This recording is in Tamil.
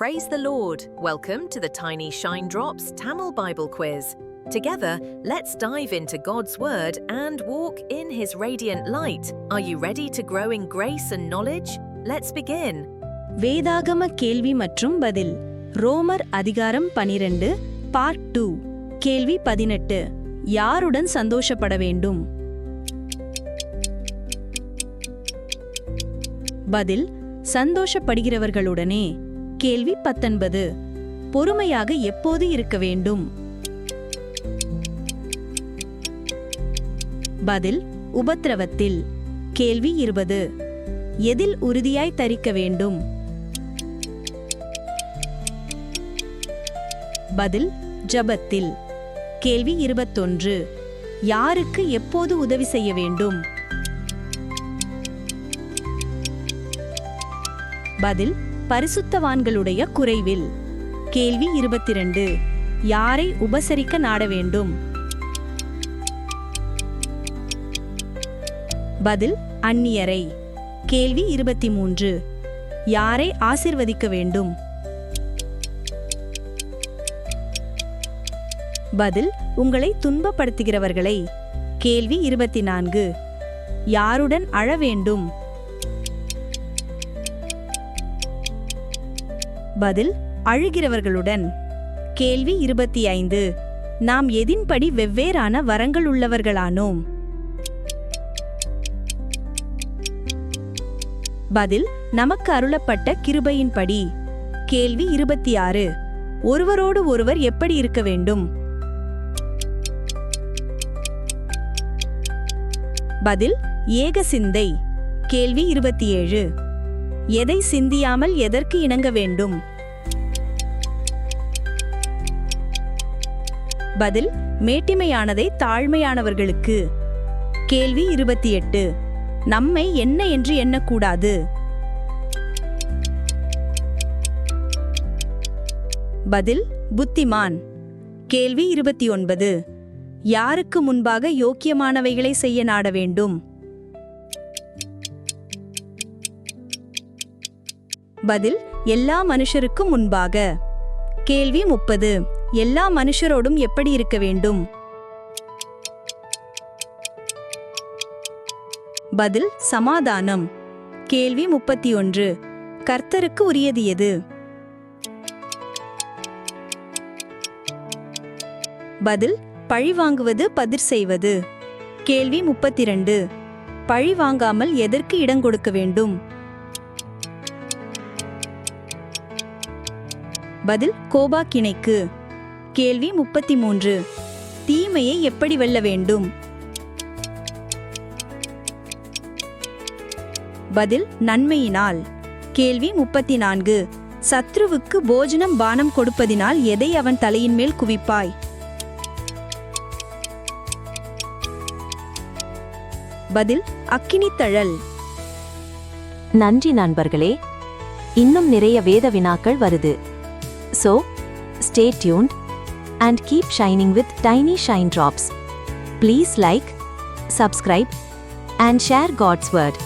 Praise the Lord. Welcome to the Tiny Shine Drops Tamil Bible Quiz. Together, let's dive into God's Word and walk in His radiant light. Are you ready to grow in grace and knowledge? Let's begin. வேதாகம கேள்வி மற்றும் பதில் ரோமர் அதிகாரம் பனிரெண்டு பார்ட் டூ கேள்வி பதினெட்டு யாருடன் சந்தோஷப்பட வேண்டும் பதில் சந்தோஷப்படுகிறவர்களுடனே கேள்வி பத்தொன்பது. பொறுமையாக எப்போது இருக்க வேண்டும்? பதில் உபத்திரவத்தில். கேள்வி இருபது. எதில் உறுதியாய் தரிக்க வேண்டும்? பதில் ஜபத்தில். கேள்வி இருபத்தொன்று. யாருக்கு எப்போது உதவி செய்ய வேண்டும்? பதில் பரிசுத்தவான்களுடைய குறைவில். கேள்வி இருபத்திரண்டு. யாரை உபசரிக்க நாட வேண்டும்? பதில் அந்நியரை. கேள்வி இருபத்தி மூன்று யாரை ஆசிர்வதிக்க வேண்டும்? பதில் உங்களை துன்பப்படுத்துகிறவர்களை. கேள்வி இருபத்தி நான்கு யாருடன் அழ வேண்டும்? பதில் அழுகிறவர்களுடன். கேள்வி இருபத்தி ஐந்து. நாம் எதின்படி வெவ்வேறான வரங்கள் உள்ளவர்களானோம்? பதில் நமக்கு அருளப்பட்ட கிருபையின்படி. கேள்வி இருபத்தி ஆறு. ஒருவரோடு ஒருவர் எப்படி இருக்க வேண்டும்? பதில் ஏக சிந்தை. கேள்வி இருபத்தி ஏழு. எதை சிந்தியாமல் எதற்கு இணங்க வேண்டும்? பதில் மேட்டிமையானதை தாழ்மையானவர்களுக்கு. கேள்வி இருபத்தி எட்டு நம்மை என்ன என்று எண்ணக்கூடாது. பதில் புத்திமான். கேள்வி இருபத்தி ஒன்பது யாருக்கு முன்பாக யோக்கியமானவைகளை செய்ய நாட வேண்டும்? பதில் எல்லா மனுஷருக்கும் முன்பாக. கேள்வி முப்பது. எல்லா மனுஷரோடும் எப்படி இருக்க வேண்டும்? பதில் சமாதானம். கேள்வி முப்பத்தி ஒன்று கர்த்தருக்கு உரியது எது? பதில் பழி வாங்குவது பதிர் செய்வது. கேள்வி முப்பத்தி ரெண்டு பழி வாங்காமல் எதற்கு இடம் கொடுக்க வேண்டும்? பதில் கோபாக்கிணைக்கு. கேள்வி முப்பத்தி மூன்று தீமையை எப்படி வெல்ல வேண்டும்? பதில் நன்மையினால். கேள்வி முப்பத்தி நான்கு சத்ருவுக்கு போஜனம் பானம் கொடுப்பதினால் எதை அவன் தலையின் மேல் குவிப்பாய்? பதில் அக்கினித்தழல் நன்றி நண்பர்களே இன்னும் நிறைய வேத வினாக்கள் வருது. So, stay tuned and keep shining with tiny shine drops. Please like, subscribe, and share God's Word.